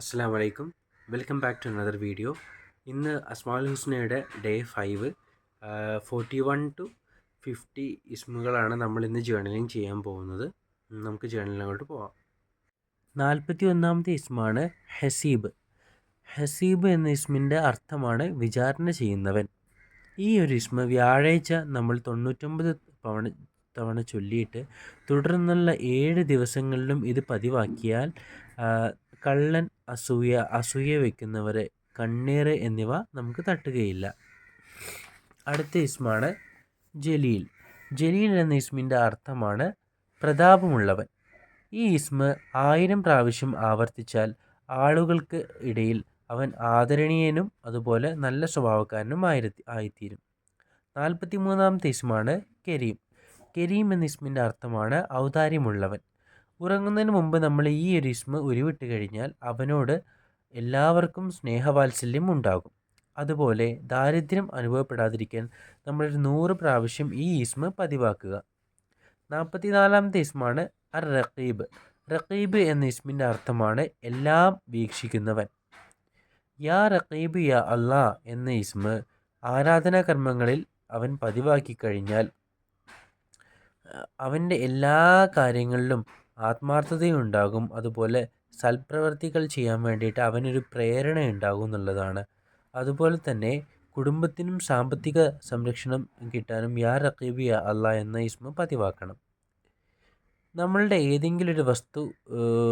അസ്സാം വലൈക്കും welcome back to another video ഇന്ന് അസ്മാൽ ഹുസ്നയുടെ day five forty one two fifty ഇസ്മുകളാണ് നമ്മൾ ഇന്ന് ജേർണലിങ് ചെയ്യാൻ പോകുന്നത്. നമുക്ക് ജേർണലിങ്ങോട്ട് പോവാം. നാൽപ്പത്തി ഒന്നാമത്തെ ഇസ്മാണ് ഹസീബ്. ഹസീബ് എന്ന ഇസ്മിന്റെ അർത്ഥമാണ് വിചാരണ ചെയ്യുന്നവൻ. ഈ ഒരു ഇസ്മ വ്യാഴാഴ്ച നമ്മൾ തൊണ്ണൂറ്റൊമ്പത് തവണ തവണ ചൊല്ലിയിട്ട് തുടർന്നുള്ള ഏഴ് ദിവസങ്ങളിലും ഇത് പതിവാക്കിയാൽ കള്ളൻ അസൂയ അസൂയ വയ്ക്കുന്നവരെ കണ്ണീർ എന്നിവ നമുക്ക് തട്ടുകയില്ല. അടുത്ത ഇസ്മാണ് ജലീൽ. ജലീൽ എന്ന ഇസ്മിന്റെ അർത്ഥമാണ് പ്രതാപമുള്ളവൻ. ഈ ഇസ്മ ആയിരം പ്രാവശ്യം ആവർത്തിച്ചാൽ ആളുകൾക്ക് ഇടയിൽ അവൻ ആദരണീയനും അതുപോലെ നല്ല സ്വഭാവക്കാരനും ആയി ആയിത്തീരും. നാൽപ്പത്തി മൂന്നാമത്തെ ഇസ്മാണ് കരീം. കരീം എന്ന ഇസ്മിന്റെ അർത്ഥമാണ് ഔദാര്യമുള്ളവൻ. ഉറങ്ങുന്നതിന് മുമ്പ് നമ്മൾ ഈ ഒരു ഇസ്മ ഉരുവിട്ട് കഴിഞ്ഞാൽ അവനോട് എല്ലാവർക്കും സ്നേഹവാത്സല്യം ഉണ്ടാകും. അതുപോലെ ദാരിദ്ര്യം അനുഭവപ്പെടാതിരിക്കാൻ നമ്മളൊരു നൂറ് പ്രാവശ്യം ഈ ഇസ്മ പതിവാക്കുക. നാൽപ്പത്തിനാലാമത്തെ ഇസ്മാണ് അർ റഖീബ് റഖീബ് എന്ന ഇസ്മിന്റെ അർത്ഥമാണ് എല്ലാം വീക്ഷിക്കുന്നവൻ. യാ റഖീബ് യാ അള്ളാ എന്ന ഇസ്മ ആരാധനാ കർമ്മങ്ങളിൽ അവൻ പതിവാക്കി കഴിഞ്ഞാൽ അവന്റെ എല്ലാ കാര്യങ്ങളിലും ആത്മാർത്ഥതയുണ്ടാകും. അതുപോലെ സൽപ്രവർത്തികൾ ചെയ്യാൻ വേണ്ടിയിട്ട് അവനൊരു പ്രേരണ ഉണ്ടാകും എന്നുള്ളതാണ്. അതുപോലെ തന്നെ കുടുംബത്തിനും സാമ്പത്തിക സംരക്ഷണം കിട്ടാനും യാ റഖീബ് യാ അള്ളാ എന്ന ഇസ്മ പതിവാക്കണം. നമ്മളുടെ ഏതെങ്കിലും ഒരു വസ്തു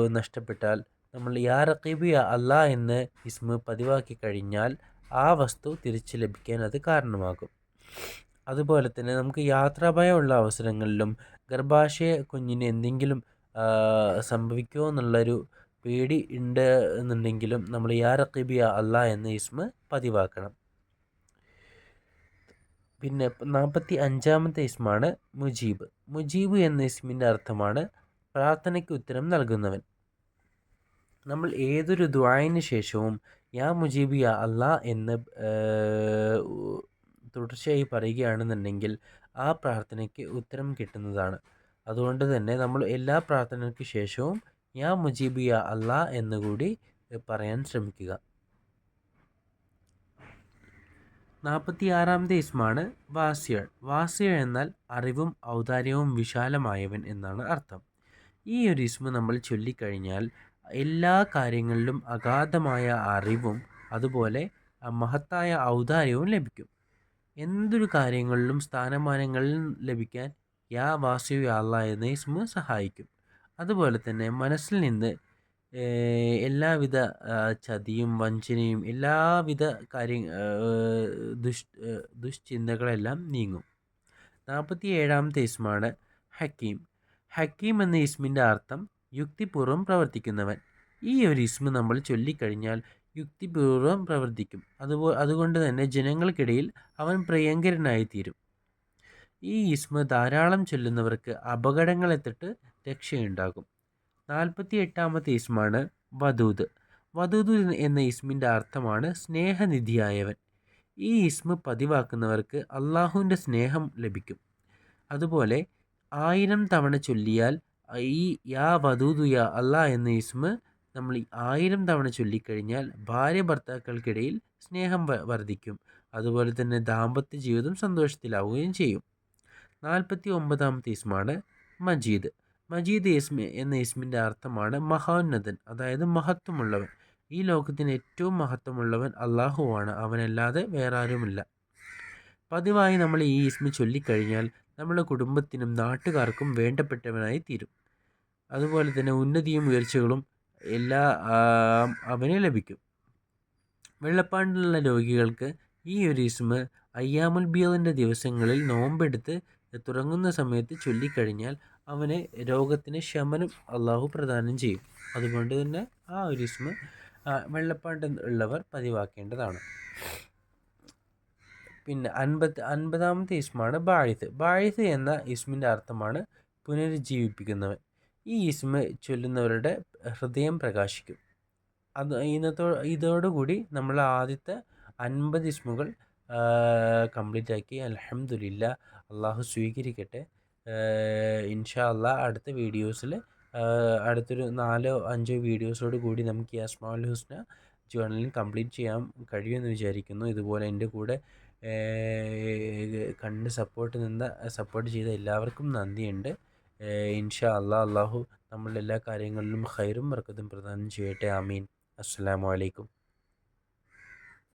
നഷ്ടപ്പെട്ടാൽ നമ്മൾ യാ റഖീബ് യാ അള്ളാ എന്ന ഇസ്മ പതിവാക്കി കഴിഞ്ഞാൽ ആ വസ്തു തിരിച്ചു ലഭിക്കാൻ അത് കാരണമാകും. അതുപോലെ തന്നെ നമുക്ക് യാത്രാഭയമുള്ള അവസരങ്ങളിലും ഗർഭാശയ കുഞ്ഞിന് എന്തെങ്കിലും സംഭവിക്കുമോ എന്നുള്ളൊരു പേടി ഉണ്ട് എന്നുണ്ടെങ്കിലും നമ്മൾ യാ റഖീബിയ അല്ല എന്ന ഇസ്മ പതിവാക്കണം. പിന്നെ നാൽപ്പത്തി അഞ്ചാമത്തെ ഇസ്മാണ് മുജീബ്. മുജീബ് എന്ന ഇസ്മിന്റെ അർത്ഥമാണ് പ്രാർത്ഥനയ്ക്ക് ഉത്തരം നൽകുന്നവൻ. നമ്മൾ ഏതൊരു ദ്വായന് ശേഷവും യാ മുജീബ് യാ അല്ല എന്ന് തുടർച്ചയായി പറയുകയാണെന്നുണ്ടെങ്കിൽ ആ പ്രാർത്ഥനയ്ക്ക് ഉത്തരം കിട്ടുന്നതാണ്. അതുകൊണ്ട് തന്നെ നമ്മൾ എല്ലാ പ്രാർത്ഥനയ്ക്ക് ശേഷവും യാ മുജീബിയ അല്ലാ എന്നുകൂടി പറയാൻ ശ്രമിക്കുക. നാൽപ്പത്തി ആറാമത്തെ ഇസ്മാണ് വാസ്യൾ. വാസ്യൾ എന്നാൽ അറിവും ഔദാര്യവും വിശാലമായവൻ എന്നാണ് അർത്ഥം. ഈ ഒരു ഇസ്മ നമ്മൾ ചൊല്ലിക്കഴിഞ്ഞാൽ എല്ലാ കാര്യങ്ങളിലും അഗാധമായ അറിവും അതുപോലെ മഹത്തായ ഔദാര്യവും ലഭിക്കും. എന്തൊരു കാര്യങ്ങളിലും സ്ഥാനമാനങ്ങളിൽ ലഭിക്കാൻ യാ വാസു അല്ല എന്ന ഇസ്മ സഹായിക്കും. അതുപോലെ തന്നെ മനസ്സിൽ നിന്ന് എല്ലാവിധ ചതിയും വഞ്ചനയും എല്ലാവിധ കാര്യ ദുഷ് ദുഷ്ചിന്തകളെല്ലാം നീങ്ങും. നാൽപ്പത്തി ഏഴാമത്തെ ഇസ്മാണ് ഹക്കീം. ഹക്കീം എന്ന ഇസ്മിന്റെ അർത്ഥം യുക്തിപൂർവം പ്രവർത്തിക്കുന്നവൻ. ഈ ഒരു ഇസ്മ നമ്മൾ ചൊല്ലിക്കഴിഞ്ഞാൽ യുക്തിപൂർവം പ്രവർത്തിക്കും. അതുപോ അതുകൊണ്ട് തന്നെ ജനങ്ങൾക്കിടയിൽ അവൻ പ്രിയങ്കരനായിത്തീരും. ഈ ഇസ്മ ധാരാളം ചൊല്ലുന്നവർക്ക് അപകടങ്ങളെ തൊട്ട് രക്ഷയുണ്ടാകും. നാൽപ്പത്തി എട്ടാമത്തെ ഇസ്മാണ് വധൂത് വധൂത് എന്ന ഇസ്മിന്റെ അർത്ഥമാണ് സ്നേഹനിധിയായവൻ. ഈ ഇസ്മ പതിവാക്കുന്നവർക്ക് അള്ളാഹുവിന്റെ സ്നേഹം ലഭിക്കും. അതുപോലെ ആയിരം തവണ ചൊല്ലിയാൽ ഈ യാ വധൂതു യാ അല്ലാ എന്ന ഇസ്മ നമ്മൾ ആയിരം തവണ ചൊല്ലിക്കഴിഞ്ഞാൽ ഭാര്യ ഭർത്താക്കൾക്കിടയിൽ സ്നേഹം വർദ്ധിക്കും. അതുപോലെ തന്നെ ദാമ്പത്യ ജീവിതം സന്തോഷത്തിലാവുകയും ചെയ്യും. നാൽപ്പത്തി ഒമ്പതാമത്തെ ഇസ്മാണ് മജീദ്. മജീദ് ഇസ്മി എന്ന ഇസ്മിന്റെ അർത്ഥമാണ് മഹോന്നതൻ അതായത് മഹത്വമുള്ളവൻ. ഈ ലോകത്തിന് ഏറ്റവും മഹത്വമുള്ളവൻ അള്ളാഹുവാണ് അവനല്ലാതെ വേറെ ആരുമില്ല പതിവായി നമ്മൾ ഈ ഇസ്മി ചൊല്ലിക്കഴിഞ്ഞാൽ നമ്മുടെ കുടുംബത്തിനും നാട്ടുകാർക്കും വേണ്ടപ്പെട്ടവനായി തീരും. അതുപോലെ തന്നെ ഉന്നതിയും ഉയർച്ചകളും എല്ലാ അവന് ലഭിക്കും. വെള്ളപ്പാണ്ടിലുള്ള രോഗികൾക്ക് ഈ ഒരു ഇസ്മ അയ്യാമുൽ ബിയതിന്റെ ദിവസങ്ങളിൽ നോമ്പെടുത്ത് തുടങ്ങുന്ന സമയത്ത് ചൊല്ലിക്കഴിഞ്ഞാൽ അവന് രോഗത്തിന് ശമനം അള്ളാഹു പ്രദാനം ചെയ്യും. അതുകൊണ്ട് തന്നെ ആ ഒരു ഇസ്മ വെള്ളപ്പാണ്ട് ഉള്ളവർ പതിവാക്കേണ്ടതാണ്. പിന്നെ അൻപത് അൻപതാമത്തെ ഇസ്മാണ് ബാഴിത്ത് ബാഴിത്ത് എന്ന ഇസ്മിന്റെ അർത്ഥമാണ് പുനരുജ്ജീവിപ്പിക്കുന്നവൻ. ഈ ഇസ്മ ചൊല്ലുന്നവരുടെ ഹൃദയം പ്രകാശിക്കും. അത് ഇന്നത്തോ ഇതോടുകൂടി നമ്മൾ ആദ്യത്തെ അൻപത് ഇസ്മുകൾ കംപ്ലീറ്റ് ആക്കി. അലഹമില്ല അള്ളാഹു സ്വീകരിക്കട്ടെ. ഇൻഷാ അടുത്ത വീഡിയോസിൽ അടുത്തൊരു നാലോ അഞ്ചോ വീഡിയോസോട് കൂടി നമുക്ക് ഈ അസ്മാൽ ഹുസ്ന ജേർണലിംഗ് കംപ്ലീറ്റ് ചെയ്യാൻ കഴിയുമെന്ന് വിചാരിക്കുന്നു. ഇതുപോലെ എന്റെ കൂടെ കണ്ട് സപ്പോർട്ട് നിന്ന സപ്പോർട്ട് ചെയ്ത എല്ലാവർക്കും നന്ദിയുണ്ട്. ഇൻഷാ അല്ല അള്ളാഹു നമ്മളുടെ എല്ലാ കാര്യങ്ങളിലും ഹൈറും വർക്കത്തും പ്രദാനം ചെയ്യട്ടെ. ആമീൻ. അസ്സലാമു അലൈക്കും.